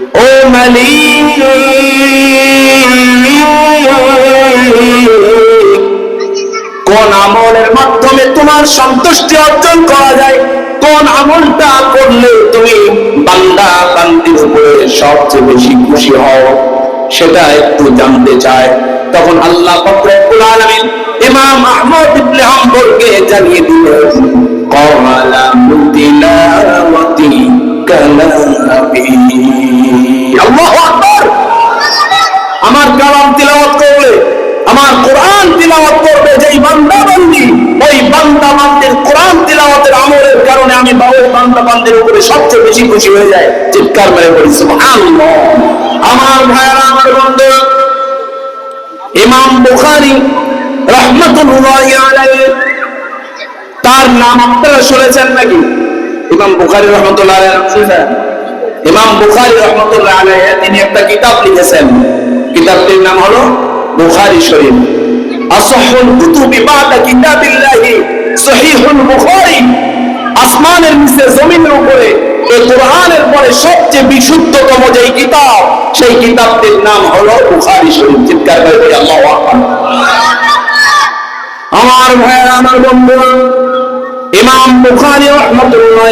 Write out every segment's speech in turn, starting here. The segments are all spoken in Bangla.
ও মালিক, কোন আমলের মাধ্যমে তোমার সন্তুষ্টি অর্জন করা যায়? কোন আমলটা করলে তুমি বান্দা বান্দির উপরে সবচেয়ে বেশি খুশি হও? সেটা একটু জানতে চায়। তখন আল্লাহ ফখরুল আলামিন ইমাম আহমদ ইবনে হাম্বলকে জানিয়ে দিলেন ক্বালা মুতিলাওয়াতি কালামি আমার কালাম তিলাওয়াত করলে, আমার কোরআন তিলাওয়াত করবে যেই বান্দা বান্দি ওই বান্দা বান্দির কোরআন তিলাওয়াতের আমলের কারণে আমি বাবুর বান্দা বান্দির উপরে সবচেয়ে বেশি খুশি হয়ে যায় চিৎকার মেরে বলি আমার ভাইরা আমার বন্ধু, ইমাম বুখারী রাহমাতুল্লাহি তার নাম আপনারা শুনেছেন নাকি? ইমাম বুখারী রহমতুল্লাহ আলাইহি, শুনেছেন? ইমাম বুখারী রহমতুল্লাহ আলাইহি তিনি একটা কিতাব লিখেছেন। কিতাবটির নাম হলো বুখারী শরীফ। আসহুল কুতুবি বাদা কিতাবিল্লাহি, সহিহুল বুখারী। আসমানের নিচে জমিনের উপরে এই কোরআনের পরে সবচেয়ে বিশুদ্ধতম যেই কিতাব, সেই কিতাবটির নাম হলো বুখারী শরীফ। চিৎকার করে আল্লাহু আকবার। আমার ভাইয়েরা, আমার বন্ধুরা, ইমাম বুখারী রাহমাতুল্লাহি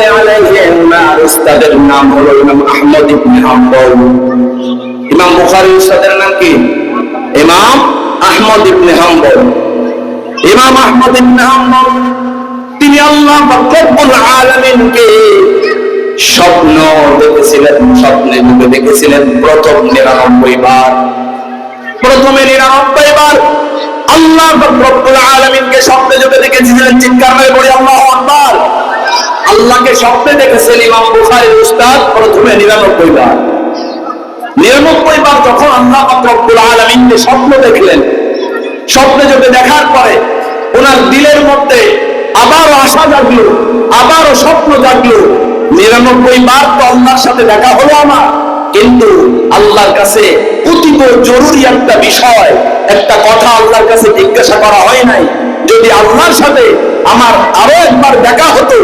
নাম হলো ইমাম আহমদ ইবনে হাম্বল। ইমাম বুখারী উস্তাদের নাম কি? ইমাম আহমদ ইবনে হাম্বল। ইমাম আহমদ ইবনে হাম্বল, তিনি আল্লাহ রব্বুল আলামিনকে স্বপ্ন দেখেছিলেন, স্বপ্নে দেখেছিলেন। প্রথম নিরানব্বই বার। প্রথমে নিরানব্বই বার আল্লাহ রব্বুল আলামিনকে স্বপ্নে যুগে দেখেছিলেন। চিৎকার করে বলি, আল্লাহু আকবার। আল্লাহকে স্বপ্নে দেখেছেন ইমাম বুখারীর উস্তাদ, প্রথমে নিরানব্বই বার। নিরানব্বই বার যখন আল্লাহ রব্বুল আলামিনকে স্বপ্ন দেখলেন, স্বপ্নে যুগে দেখার পরে ওনার দিলের মধ্যে আবারও আশা জাগলো, আবারও স্বপ্ন জাগলো। নিরানব্বই বার তো আল্লাহর সাথে দেখা হলো আমার, কিন্তু আল্লাহর কাছে অতীব জরুরি একটা বিষয়, একটা কথা আল্লাহর কাছে জিজ্ঞাসা করা হয় নাই। যদি আল্লাহর সাথে আমার আরও একবার দেখা হতো,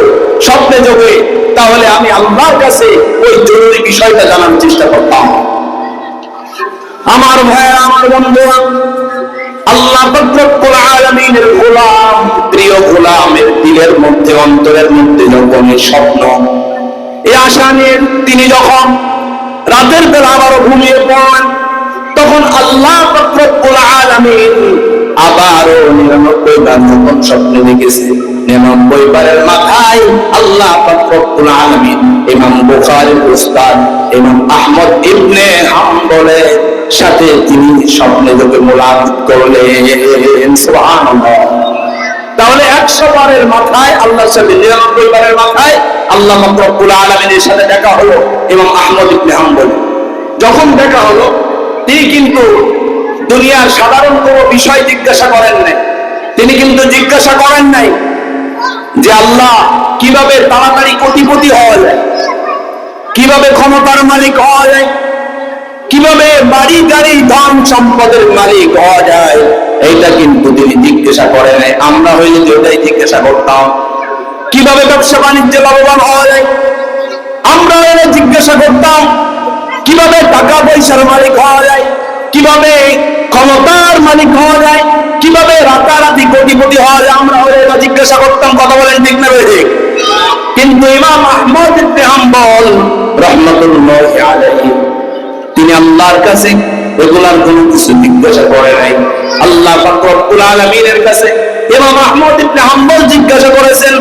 স্বপ্নে যোগে তাহলে আমি আল্লাহর কাছে ওই জরুরি বিষয়টা জানার চেষ্টা করতাম। আমার ভাইয়া আমার বন্ধুরা আল্লাহ আলামিনের গোলাম, প্রিয় গোলামের দিলের মধ্যে, অন্তরের মধ্যে যখন স্বপ্ন, এই আশা নিয়ে তিনি যখন রাতের বেলা আবারও ঘুমিয়ে পড়লেন, তখন আল্লাহ আলামিন আবারও নিরানব্বই বার যখন স্বপ্ন দেখেছে, নিরানব্বই বারের মাথায় আল্লাহ রব্বুল আলামিন ইমাম বুখারীর উস্তাদ ইমাম আহমদ ইবনে হাম্বলের সাথে তিনি স্বপ্নে যোগে মোলাকাত করলেন, সুবহানাল্লাহ। তাহলে একশো বারের মাথায়, আল্লাহর সাথে নিরানব্বই বারের মাথায় আল্লাহ রব্বুল আলমিনের সাথে দেখা হলো এবং আহমদ ইবনে হাম্বল। যখন দেখা হলো, তিনি কিন্তু দুনিয়ার সাধারণ কোনো বিষয় জিজ্ঞাসা করেন নাই। তিনি কিন্তু জিজ্ঞাসা করেন নাই যে আল্লাহ কীভাবে তাড়াতাড়ি কোটিপতি হওয়া যায়, কীভাবে ক্ষমতার মালিক হওয়া যায়, কীভাবে বাড়ি, গাড়ি, ধন সম্পদের মালিক হওয়া যায়, এইটা কিন্তু তিনি জিজ্ঞাসা করেন আমরা হয়ে যে ওটাই জিজ্ঞাসা করতাম, কীভাবে ব্যবসা বাণিজ্যে লাভবান হওয়া যায়, আমরা জিজ্ঞাসা করতাম, কীভাবে টাকা পয়সার মালিক হওয়া যায়, কীভাবে মালিক হওয়া যায়? কীভাবে রাতারাতি কোটিপতি হওয়া যায়? আমরা হইলে এটা জিজ্ঞাসা করতাম, কথা বলেন ঠিক না রয়েছে কিন্তু ইমাম আহমদ হাম্বল রহমতুল্লাহি আলাইহি, তিনি আল্লাহর কাছে এগুলার কোনো কিছু জিজ্ঞাসা করে নাই। আল্লাহ পাক রব্বুল আলামিনের কাছে ইমাম আহমদ ইবনে হাম্বল জিজ্ঞাসা করেছেন